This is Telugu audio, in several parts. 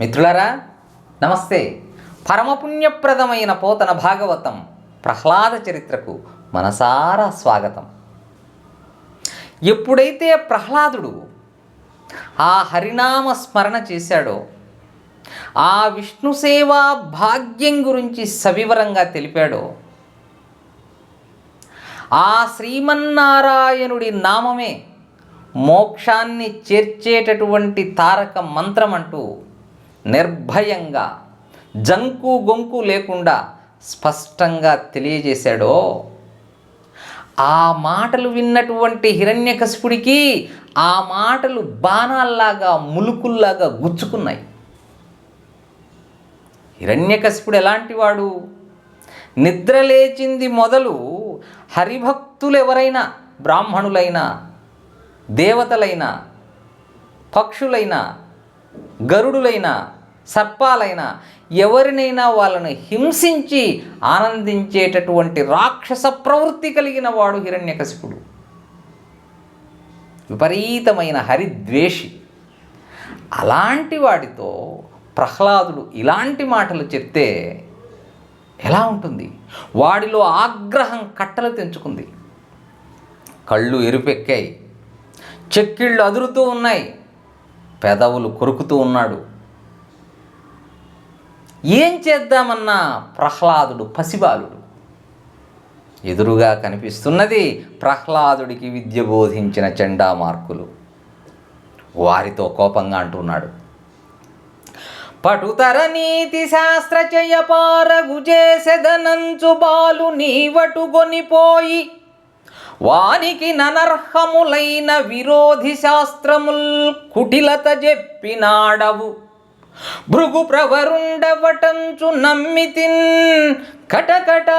మిత్రులారా నమస్తే. పరమపుణ్యప్రదమైన పోతన భాగవతం ప్రహ్లాద చరిత్రకు మనసారా స్వాగతం. ఎప్పుడైతే ప్రహ్లాదుడు ఆ హరినామ స్మరణ చేశాడో ఆ విష్ణు సేవా భాగ్యం గురించి సవివరంగా తెలిపాడో ఆ శ్రీమన్నారాయణుడి నామమే మోక్షాన్ని చేర్చేటటువంటి తారక మంత్రం అంటూ నిర్భయంగా జంకు గొంకు లేకుండా స్పష్టంగా తెలియజేశాడో? ఆ మాటలు విన్నటువంటి హిరణ్యకశిపుడికి ఆ మాటలు బాణాల్లాగా ములుకుల్లాగా గుచ్చుకున్నాయి. హిరణ్యకశిపుడు ఎలాంటివాడు? నిద్రలేచింది నిద్ర లేచింది మొదలు హరిభక్తులు ఎవరైనా బ్రాహ్మణులైనా దేవతలైనా పక్షులైనా గరుడులైనా సర్పాలైన ఎవరినైనా వాళ్ళను హింసించి ఆనందించేటటువంటి రాక్షస ప్రవృత్తి కలిగిన వాడు హిరణ్యకశిపుడు. విపరీతమైన హరిద్వేషి. అలాంటి వాడితో ప్రహ్లాదుడు ఇలాంటి మాటలు చెప్తే ఎలా ఉంటుంది? వాడిలో ఆగ్రహం కట్టలు తెంచుకుంది. కళ్ళు ఎరుపెక్కాయి. చెక్కిళ్ళు అదురుతూ ఉన్నాయి. పెదవులు కొరుకుతూ ఉన్నాడు. ఏం చేద్దామన్నా ప్రహ్లాదుడు పసిబాలుడు. ఎదురుగా కనిపిస్తున్నది ప్రహ్లాదుడికి విద్య బోధించిన చెండా మార్కులు. వారితో కోపంగా అంటున్నాడు పటుతర నీతి శాస్త్ర చయ పారగు చేసెదనంచు బాలు నీవటు వానికి ననర్హములైన విరోధి శాస్త్రముల్ కుటిలత చెప్పినాడవు భృగు ప్రవరుండవటంచు నమ్మితిన్ కటకట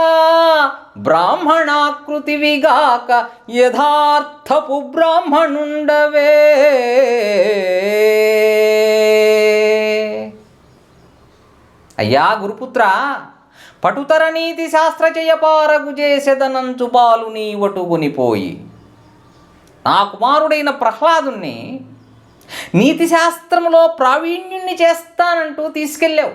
బ్రాహ్మణాకృతివిగాక యథార్థపు బ్రాహ్మణుండవే. అయ్యా గురుపుత్ర పటుతర నీతి శాస్త్రచయపారగు చేసెదనంచు పాలు నీవటు కొనిపోయి నా కుమారుడైన ప్రహ్లాదుణ్ణి నీతి శాస్త్రములో ప్రావీణ్యుణ్ణి చేస్తానంటూ తీసుకెళ్ళావు.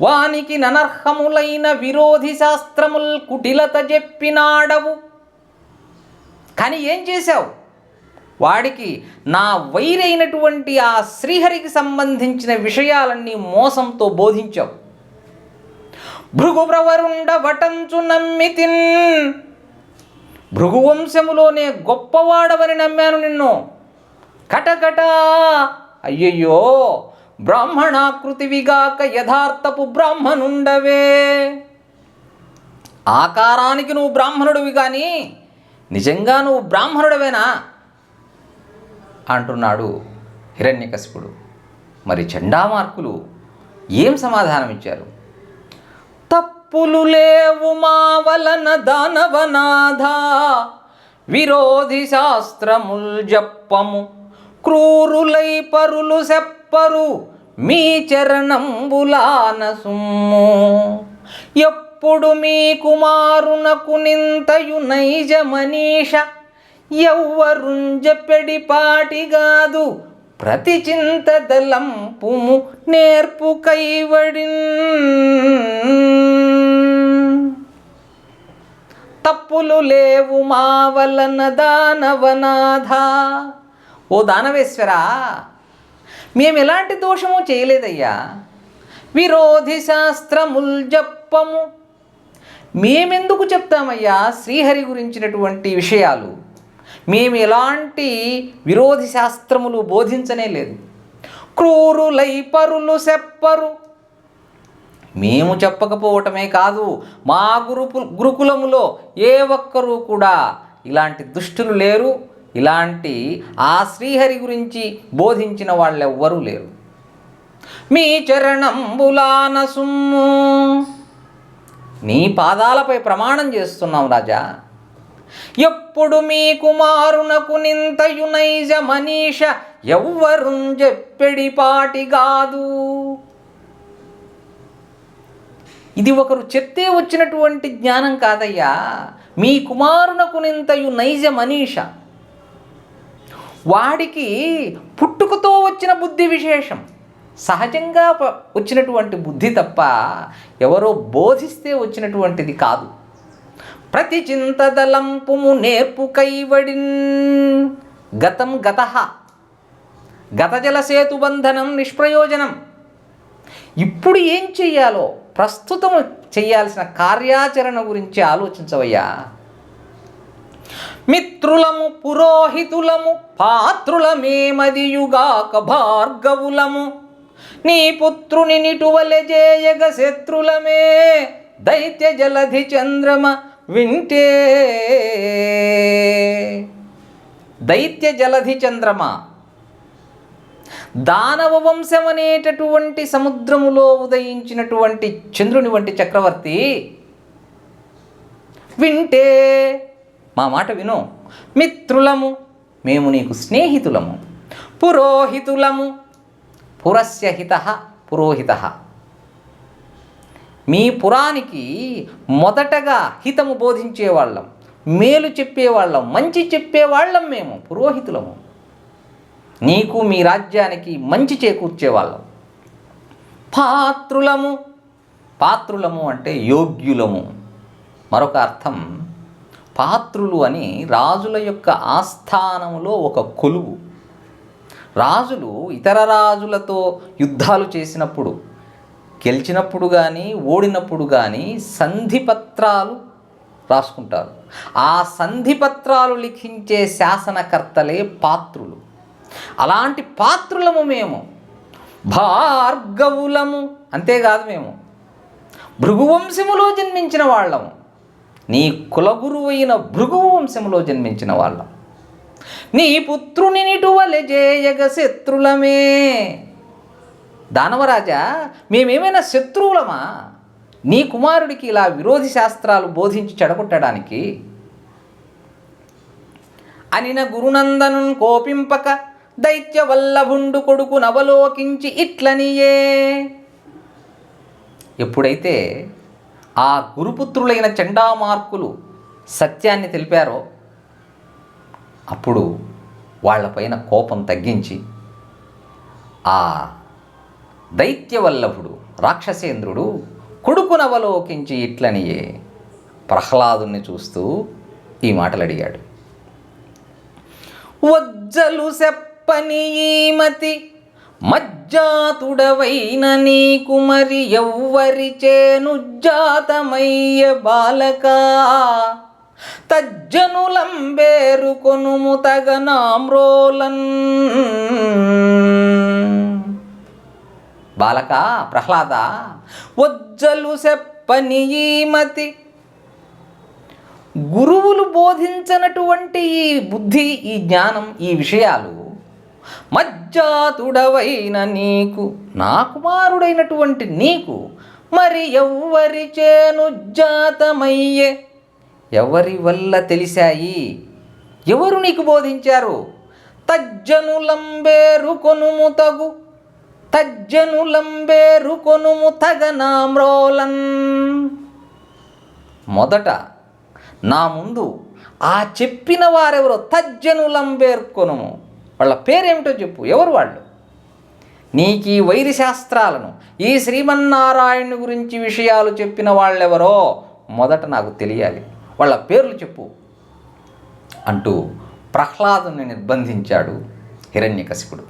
వానికి ననర్హములైన విరోధి శాస్త్రముల్ కుటిలత చెప్పినాడవు కానీ ఏం చేశావు? వాడికి నా వైరైనటువంటి ఆ శ్రీహరికి సంబంధించిన విషయాలన్నీ మోసంతో బోధించావు. భృగుప్రవరుండ వటంచు నమ్మితిన్. భృగువంశములోనే గొప్పవాడవని నమ్మాను నిన్ను. కటకట. అయ్యయ్యో బ్రాహ్మణాకృతివిగాక యథార్థపు బ్రాహ్మణుండవే. ఆకారానికి నువ్వు బ్రాహ్మణుడివి కానీ నిజంగా నువ్వు బ్రాహ్మణుడవేనా? అంటున్నాడు హిరణ్యకశిపుడు. మరి చండామార్కులు ఏం సమాధానం ఇచ్చారు తప్పులు లేవు మా వలన దానవనాథ. విరోధి శాస్త్రముల్ జప్పము క్రూరులై పరులు సెప్పరు మీ చరణంబులాన సుమ్ము. ఎప్పుడు మీ కుమారునకు నింతయు నైజ మనీష ఎవ్వరుంజపెడి పాటిగాదు ప్రతి చింతదలంపుము నేర్పు కైవడిన్. తప్పులు లేవు మావలన దానవనాథ. ఓ దానవేశ్వరా మేము ఎలాంటి దోషము చేయలేదయ్యా. విరోధి శాస్త్రముల్ జప్పము. మేమెందుకు చెప్తామయ్యా శ్రీహరి గురించినటువంటి విషయాలు. మేము ఎలాంటి విరోధి శాస్త్రములు బోధించనే లేదు. క్రూరులై పరులు సెప్పరు. మేము చెప్పకపోవటమే కాదు మా గురు గురుకులములో ఏ ఒక్కరూ కూడా ఇలాంటి దుష్టులు లేరు. ఇలాంటి ఆ శ్రీహరి గురించి బోధించిన వాళ్ళెవ్వరూ లేరు. మీ చరణంబులాన సుమ్ము. నీ పాదాలపై ప్రమాణం చేస్తున్నాం రాజా. ఎప్పుడు మీ కుమారునకు నింతయు నైజ మనీష ఎవ్వరు చెప్పెడి పాటి కాదు ఇది ఒకరు చెప్తే వచ్చినటువంటి జ్ఞానం కాదయ్యా. మీ కుమారునకు నింతయు నైజ మనీష. వాడికి పుట్టుకతో వచ్చిన బుద్ధి విశేషం. సహజంగా వచ్చినటువంటి బుద్ధి తప్ప ఎవరో బోధిస్తే వచ్చినటువంటిది కాదు. ప్రతి చింతదలంపుము నేర్పు కైవడిన్ గతం గత. గతజల సేతుబంధనం నిష్ప్రయోజనం. ఇప్పుడు ఏం చెయ్యాలో? ప్రస్తుతం చేయాల్సిన కార్యాచరణ గురించి ఆలోచించవయ్యా. మిత్రులము పురోహితులము పాత్రులమేమదియుగాక భార్గవులము. నీ పుత్రుని నిటువలె జేయగ శత్రులమే. దైత్య జలధి చంద్రమ వింటే. దైత్య జలధి చంద్రమ దానవ వంశం అనేటటువంటి సముద్రములో ఉదయించినటువంటి చంద్రుని వంటి చక్రవర్తి వింటే మా మాట విను. మిత్రులము మేము నీకు స్నేహితులము. పురోహితులము పురస్య హిత పురోహిత. మీ పురానికి మొదటగా హితము బోధించేవాళ్ళం మేలు చెప్పేవాళ్ళం మంచి చెప్పేవాళ్ళం మేము పురోహితులము. నీకు మీ రాజ్యానికి మంచి చేకూర్చేవాళ్ళం. పాత్రులము. పాత్రులము అంటే యోగ్యులము. మరొక అర్థం పాత్రులు అని రాజుల యొక్క ఆస్థానములో ఒక కొలువు. రాజులు ఇతర రాజులతో యుద్ధాలు చేసినప్పుడు గెలిచినప్పుడు కానీ ఓడినప్పుడు కానీ సంధిపత్రాలు రాసుకుంటారు. ఆ సంధిపత్రాలు లిఖించే శాసనకర్తలే పాత్రులు. అలాంటి పాత్రులము మేము. భార్గవులము. అంతేకాదు మేము. భృగువంశములో జన్మించిన వాళ్ళము నీ కులగురువు అయిన భృగువంశములో జన్మించిన వాళ్ళం. నీ పుత్రుని నిటువలె జేయగ శత్రులమే. దానవరాజా మేమేమైనా శత్రువులమా? నీ కుమారుడికి ఇలా విరోధి శాస్త్రాలు బోధించి చెడగొట్టడానికి. అనిన గురునందను కోపింపక దైత్యవల్లభుండు కొడుకు నవలోకించి ఇట్లనియే. ఎప్పుడైతే ఆ గురుపుత్రులైన చండామార్కులు సత్యాన్ని తెలిపారో అప్పుడు వాళ్ళపైన కోపం తగ్గించి ఆ దైత్యవల్లభుడు రాక్షసేంద్రుడు కొడుకునవలోకించి ఇట్లనియే ప్రహ్లాదుని చూస్తూ ఈ మాటలు అడిగాడు వజ్జలు సెప్పని ఈమతి మజ్జాతుడవైన నీకు మరి ఎవ్వరి చేనుజ్జాతమయ్య బాలక? తజ్జనులంబేరు కొనుము తగనామ్రోలన్ బాలక ప్రహ్లాద వజ్జలు చెప్పని ఈమతి గురువులు బోధించనటువంటి ఈ బుద్ధి ఈ జ్ఞానం ఈ విషయాలు మజ్జాతుడవైన నీకు నా కుమారుడైనటువంటి నీకు మరి ఎవ్వరి చేను జాతమయ్యే? ఎవరి వల్ల తెలిసాయి? ఎవరు నీకు బోధించారు? తజ్జనులంబేరు కొనుము తగు తజ్జనులంబేరు కొనుము తగనామ్రోలన్. మొదట నా ముందు ఆ చెప్పిన వారెవరో తజ్జనులంబేర్కొనుము వాళ్ళ పేరేమిటో చెప్పు. ఎవరు వాళ్ళు? నీకు ఈ వైరి శాస్త్రాలను ఈ శ్రీమన్నారాయణుని గురించి విషయాలు చెప్పిన వాళ్ళెవరో మొదట నాకు తెలియాలి. వాళ్ళ పేర్లు చెప్పు. అంటూ ప్రహ్లాదుని నిర్బంధించాడు హిరణ్యకశిపుడు.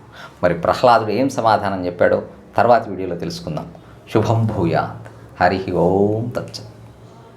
మరి ప్రహ్లాదుడు ఏం సమాధానం చెప్పాడో తర్వాత వీడియోలో తెలుసుకుందాం. శుభం భూయాత్. హరి ఓం తచ్చత్